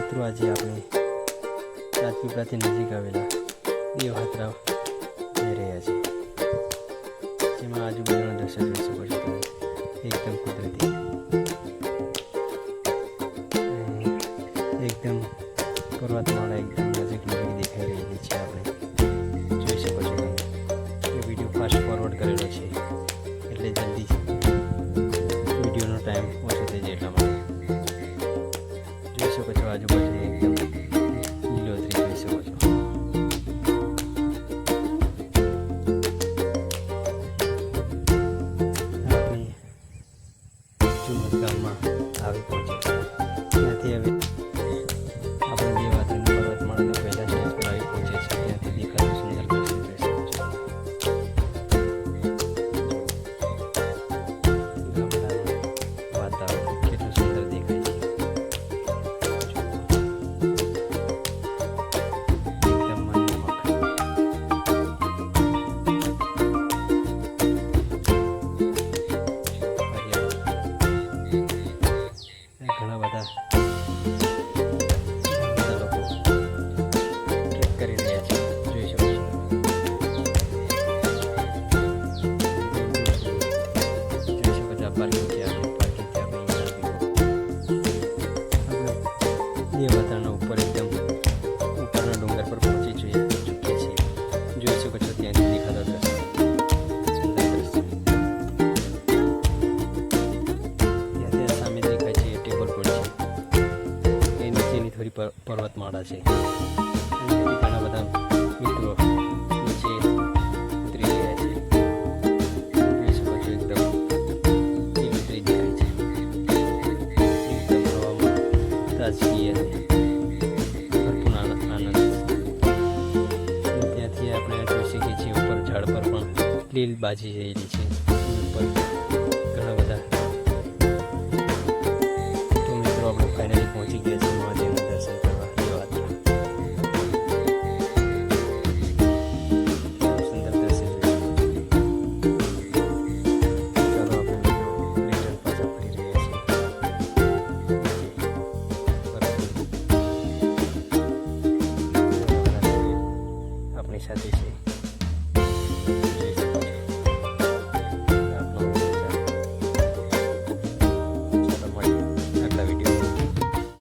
મિત્રો, આજે આપણે રાજપીપળાથી નજીક આવેલા દેવહાત્રા જઈ રહ્યા છીએ. જેમાં આજુબાજુના દ્રશ્ય જોઈ શકો છો તમે. એકદમ કુદરતી. એકદમ પર્વતમાળા એકદમ નજીક નજીક દેખાઈ રહી છે આપણે. જોઈ શકો છો તમે. વીડિયો ફાસ્ટ ફોરવર્ડ કરેલો છે. એટલે જલ્દી શકો છો આજુબાજુ એકદમ લીલોતરી જોઈ શકો છો આપણે ચુમત ગામમાં આવી પહોંચ્યા પર્વતમાળા છે. ઘણા બધા મિત્રો નીચે ઉતરી રહ્યા છે. જોઈ છો. એકદમ હવામાં તાજગી ત્યાંથી આપણે જોઈ શકીએ છીએ ઉપર ઝાડ પર પણ લીલ બાજી રહેલી છે. ઉપર মিশা দিছি